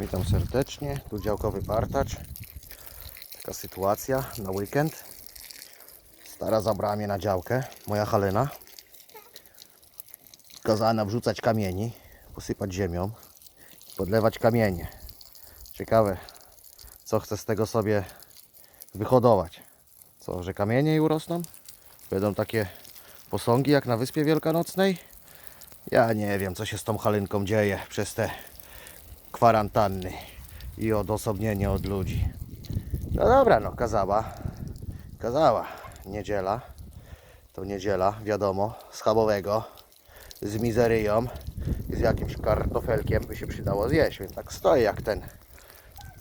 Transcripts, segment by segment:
Witam serdecznie. Tu działkowy partacz. Taka sytuacja na weekend. Stara zabrała mnie na działkę. Moja Halena. Kazała nam wrzucać kamieni, posypać ziemią, podlewać kamienie. Ciekawe, co chce z tego sobie wyhodować. Co, że kamienie jej urosną? Będą takie posągi jak na Wyspie Wielkanocnej? Ja nie wiem, co się z tą Halinką dzieje przez te kwarantanny i odosobnienie od ludzi. No dobra, no kazała. Kazała. Niedziela. To niedziela, wiadomo, schabowego. Z mizeryją z jakimś kartofelkiem by się przydało zjeść. Więc tak stoję jak ten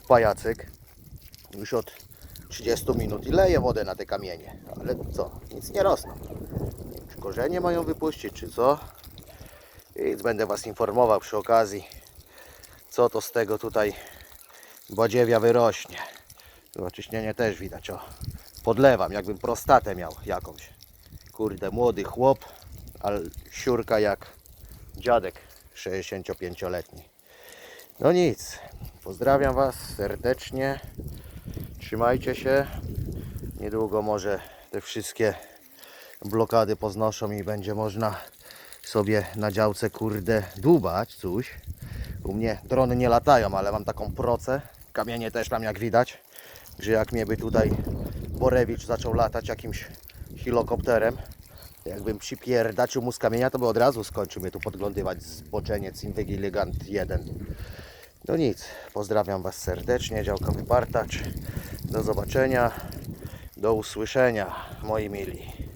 pajacyk. Już od 30 minut i leję wodę na te kamienie. Ale co? Nic nie rosną. Nie wiem, czy korzenie mają wypuścić, czy co? Więc będę Was informował przy okazji, co to z tego tutaj badziewia wyrośnie. Ciśnienie też widać, o. Podlewam, jakbym prostatę miał jakąś. Kurde, młody chłop, ale siurka jak dziadek 65-letni. No nic, pozdrawiam Was serdecznie. Trzymajcie się. Niedługo może te wszystkie blokady poznoszą i będzie można sobie na działce kurde dłubać coś. U mnie drony nie latają, ale mam taką procę. Kamienie też mam jak widać, że jak mnie by tutaj Borewicz zaczął latać jakimś helikopterem, jakbym przypierdaczył mu z kamienia, to by od razu skończył mnie tu podglądywać zboczeniec Inwigilligant 1. No nic, pozdrawiam Was serdecznie, działkowy partacz. Do zobaczenia, do usłyszenia, moi mili.